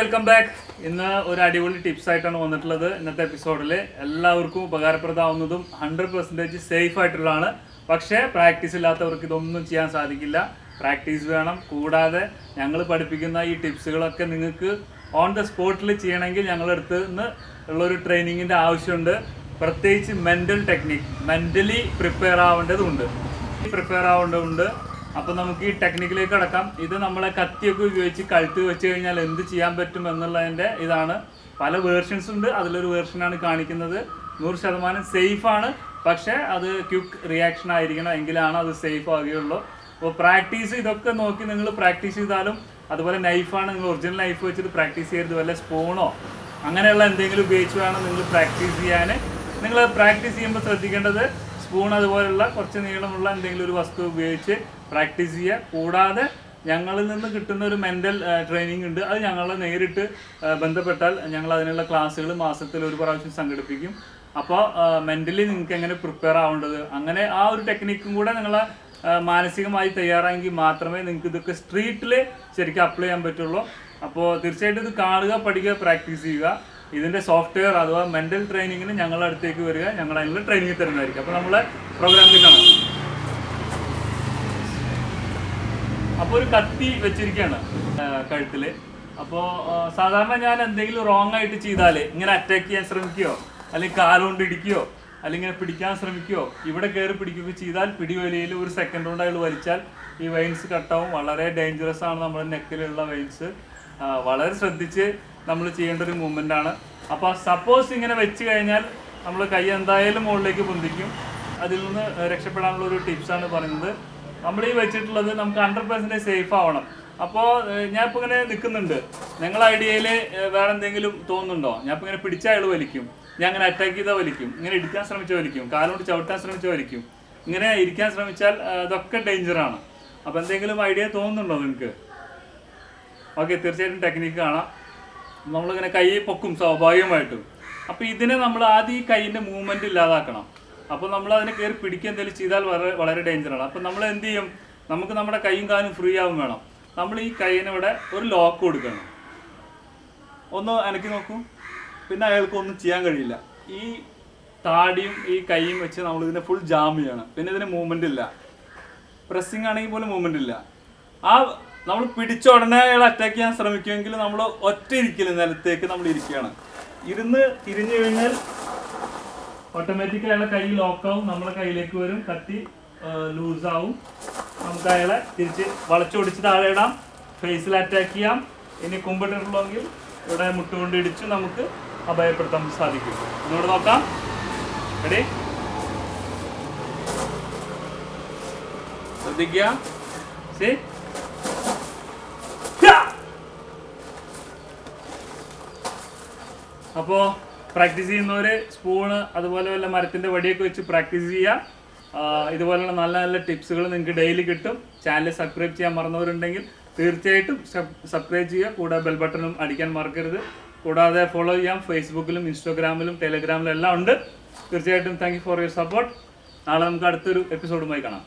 Welcome back ഇന്ന് ഒരു അടിപൊളി ടിപ്സ് ആയിട്ടാണ് വന്നിട്ടുള്ളത് ഇന്നത്തെ എപ്പിസോഡിൽ എല്ലാവർക്കും ഉപകാരപ്രദമാവുന്നതും ഹൺഡ്രഡ് പെർസെന്റേജ് സേഫ് ആയിട്ടുള്ളതാണ്. പക്ഷേ പ്രാക്ടീസ് ഇല്ലാത്തവർക്ക് ഇതൊന്നും ചെയ്യാൻ സാധിക്കില്ല. പ്രാക്ടീസ് വേണം. കൂടാതെ ഞങ്ങൾ പഠിപ്പിക്കുന്ന ഈ ടിപ്സുകളൊക്കെ നിങ്ങൾക്ക് ഓൺ ദ സ്പോട്ടിൽ ചെയ്യണമെങ്കിൽ ഞങ്ങളുടെ അടുത്ത് നിന്ന് ഉള്ളൊരു ട്രെയിനിങ്ങിന്റെ ആവശ്യമുണ്ട്. പ്രത്യേകിച്ച് മെന്റൽ ടെക്നിക്ക് മെന്റലി പ്രിപ്പയർ ആവേണ്ടതുണ്ട്. പ്രിപ്പയർ ആവേണ്ടതുണ്ട്. അപ്പോൾ നമുക്ക് ഈ ടെക്നിക്കിലേക്ക് കടക്കാം. ഇത് നമ്മളെ കത്തിയൊക്കെ ഉപയോഗിച്ച് കഴുത്ത് വെച്ച് കഴിഞ്ഞാൽ എന്ത് ചെയ്യാൻ പറ്റും എന്നുള്ളതിന്റെ ഇതാണ്. പല വേർഷൻസ് ഉണ്ട്. അതിലൊരു വേർഷനാണ് കാണിക്കുന്നത്. നൂറ് ശതമാനം സേഫ് ആണ്. പക്ഷേ അത് ക്യുക്ക് റിയാക്ഷൻ ആയിരിക്കണം എങ്കിലാണ് അത് സേഫ് ആകുകയുള്ളൂ അപ്പോൾ പ്രാക്ടീസ് ഇതൊക്കെ നോക്കി നിങ്ങൾ പ്രാക്ടീസ് ചെയ്താലും അതുപോലെ നൈഫാണ് നിങ്ങൾ ഒറിജിനൽ നൈഫ് വെച്ചിട്ട് പ്രാക്ടീസ് ചെയ്യരുത്. വല്ല സ്പൂണോ അങ്ങനെയുള്ള എന്തെങ്കിലും ഉപയോഗിച്ച് വേണം നിങ്ങൾ പ്രാക്ടീസ് ചെയ്യാൻ. നിങ്ങൾ പ്രാക്ടീസ് ചെയ്യുമ്പോൾ ശ്രദ്ധിക്കേണ്ടത് സ്പൂൺ അതുപോലുള്ള കുറച്ച് നീളമുള്ള എന്തെങ്കിലും ഒരു വസ്തു ഉപയോഗിച്ച് പ്രാക്ടീസ് ചെയ്യുക. കൂടാതെ ഞങ്ങളിൽ നിന്ന് കിട്ടുന്ന ഒരു മെന്റൽ ട്രെയിനിങ് ഉണ്ട്. അത് ഞങ്ങളെ നേരിട്ട് ബന്ധപ്പെട്ടാൽ ഞങ്ങൾ അതിനുള്ള ക്ലാസ്സുകൾ മാസത്തിൽ ഒരു പ്രാവശ്യം സംഘടിപ്പിക്കും. അപ്പോൾ മെന്റലി നിങ്ങൾക്ക് എങ്ങനെ പ്രിപ്പയർ ആവേണ്ടത്? അങ്ങനെ ആ ഒരു ടെക്നിക്കും കൂടെ നിങ്ങൾ മാനസികമായി തയ്യാറായെങ്കിൽ മാത്രമേ നിങ്ങൾക്ക് ഇതൊക്കെ സ്ട്രീറ്റിൽ ശരിക്കും അപ്ലൈ ചെയ്യാൻ പറ്റുള്ളൂ. അപ്പോൾ തീർച്ചയായിട്ടും ഇത് കാണുക പഠിക്കുക പ്രാക്ടീസ് ചെയ്യുക. ഇതിന്റെ സോഫ്റ്റ്വെയർ അഥവാ മെന്റൽ ട്രെയിനിങ്ങിന് ഞങ്ങളുടെ അടുത്തേക്ക് വരിക. ഞങ്ങൾ അതിനുള്ള ട്രെയിനിങ് തരുന്നതായിരിക്കും. അപ്പോൾ നമ്മളെ പ്രോഗ്രാമിൽ കാണാം. അപ്പോൾ ഒരു കത്തി വെച്ചിരിക്കുകയാണ് കഴുത്തിൽ അപ്പോൾ സാധാരണ ഞാൻ എന്തെങ്കിലും റോങ് ആയിട്ട് ചെയ്താൽ ഇങ്ങനെ അറ്റാക്ക് ചെയ്യാൻ ശ്രമിക്കുകയോ അല്ലെങ്കിൽ കാലുകൊണ്ട് ഇടിക്കുകയോ അല്ലെങ്കിൽ പിടിക്കാൻ ശ്രമിക്കുകയോ ഇവിടെ കയറി പിടിക്കുകയോ ചെയ്താൽ പിടിവലിയിൽ ഒരു സെക്കൻഡ് കൊണ്ട് അയാൾ വലിച്ചാൽ ഈ വെയിൻസ് കട്ടാവും വളരെ ഡേഞ്ചറസ് ആണ് നമ്മുടെ നെക്കിലുള്ള വെയിൻസ് വളരെ ശ്രദ്ധിച്ച് നമ്മൾ ചെയ്യേണ്ട ഒരു മൂവ്മെന്റ് ആണ്. അപ്പോൾ സപ്പോസ് ഇങ്ങനെ വെച്ച് കഴിഞ്ഞാൽ നമ്മൾ കൈ എന്തായാലും മുകളിലേക്ക് പൊന്തിക്കും. അതിൽ നിന്ന് രക്ഷപ്പെടാനുള്ള ഒരു ടിപ്സാണ് പറയുന്നത്. നമ്മൾ ഈ വെച്ചിട്ടുള്ളത് നമുക്ക് ഹൺഡ്രഡ് പെർസെന്റേജ് സേഫ് ആവണം. അപ്പോൾ ഞാൻ ഇപ്പോൾ ഇങ്ങനെ നിൽക്കുന്നുണ്ട് നിങ്ങൾ ഐഡിയയിൽ വേറെ എന്തെങ്കിലും തോന്നുന്നുണ്ടോ? ഞാൻ ഇപ്പോൾ ഇങ്ങനെ പിടിച്ച അയാൾ വലിക്കും. ഞാൻ അങ്ങനെ അറ്റാക്ക് ചെയ്താൽ വലിക്കും. ഇങ്ങനെ ഇടിക്കാൻ ശ്രമിച്ചാൽ വലിക്കും. കാലുകൊണ്ട് ചവിട്ടാൻ ശ്രമിച്ചാൽ വലിക്കും. ഇങ്ങനെ ഇരിക്കാൻ ശ്രമിച്ചാൽ അതൊക്കെ ഡേഞ്ചറാണ് അപ്പോൾ എന്തെങ്കിലും ഐഡിയ തോന്നുന്നുണ്ടോ നിങ്ങൾക്ക് ഓക്കെ തീർച്ചയായിട്ടും ടെക്നിക്ക് കാണാം. നമ്മളിങ്ങനെ കൈ പൊക്കും സ്വാഭാവികമായിട്ടും. അപ്പോൾ ഇതിനെ നമ്മൾ ആദ്യം ഈ കൈയിന്റെ മൂവ്മെന്റ് ഇല്ലാതാക്കണം. അപ്പോൾ നമ്മൾ അതിനെ കയറി പിടിക്കുക എന്തെങ്കിലും ചെയ്താൽ വളരെ വളരെ ഡേഞ്ചറാണ് അപ്പോൾ നമ്മൾ എന്ത് ചെയ്യും? നമുക്ക് നമ്മുടെ കൈയും കാലും ഫ്രീ ആവും വേണം. നമ്മൾ ഈ കൈയിനിവിടെ ഒരു ലോക്ക് കൊടുക്കണം. ഒന്ന് അനക്കി നോക്കൂ. പിന്നെ അയാൾക്കൊന്നും ചെയ്യാൻ കഴിയില്ല. ഈ താടിയും ഈ കൈയും വെച്ച് നമ്മൾ ഇതിനെ ഫുൾ ജാം ചെയ്യണം. പിന്നെ ഇതിന് മൂവ്മെന്റ് ഇല്ല. പ്രസ്സിങ് ആണെങ്കിൽ പോലും മൂവ്മെന്റ് ഇല്ല. ആ നമ്മൾ പിടിച്ച ഉടനെ അയാൾ അറ്റാക്ക് ചെയ്യാൻ ശ്രമിക്കുമെങ്കിൽ നമ്മൾ ഒറ്റ ഇരിക്കില്ല നിലത്തേക്ക് നമ്മൾ ഇരിക്കുകയാണ്. ഇരുന്ന് തിരിഞ്ഞു കഴിഞ്ഞാൽ ഓട്ടോമാറ്റിക് അയാളെ കൈ ലോക്കാവും നമ്മളെ കയ്യിലേക്ക് വരും കത്തി ലൂസാവും നമുക്ക് അയാളെ തിരിച്ച് വളച്ചൊടിച്ച് താഴെ ഇടാം ഫേസിൽ അറ്റാക്ക് ചെയ്യാം. ഇനി കുമ്പിട്ടിട്ടുള്ളെങ്കിൽ ഇവിടെ മുട്ടുകൊണ്ട് ഇടിച്ച് നമുക്ക് അഭയപ്പെടുത്താൻ സാധിക്കും. ഒന്നുകൂടെ നോക്കാം. റെഡി ശ്രദ്ധിക്കുക. See? അപ്പോൾ പ്രാക്ടീസ് ചെയ്യുന്നവര് സ്പൂണ് അതുപോലെ വല്ല മരത്തിന്റെ വടിയൊക്കെ വെച്ച് പ്രാക്ടീസ് ചെയ്യുക ഇതുപോലുള്ള നല്ല നല്ല ടിപ്സുകൾ നിങ്ങൾക്ക് ഡെയിലി കിട്ടും. ചാനൽ സബ്സ്ക്രൈബ് ചെയ്യാൻ മറന്നവരുണ്ടെങ്കിൽ തീർച്ചയായിട്ടും സബ്സ്ക്രൈബ് ചെയ്യുക. കൂടാതെ ബെൽ ബട്ടണും അടിക്കാൻ മറക്കരുത്. കൂടാതെ ഫോളോ ചെയ്യാം. ഫേസ്ബുക്കിലും ഇൻസ്റ്റാഗ്രാമിലും ടെലിഗ്രാമിലും എല്ലാം ഉണ്ട്. തീർച്ചയായിട്ടും താങ്ക് ഫോർ യുവർ സപ്പോർട്ട് നാളെ നമുക്ക് അടുത്തൊരു എപ്പിസോഡുമായി കാണാം.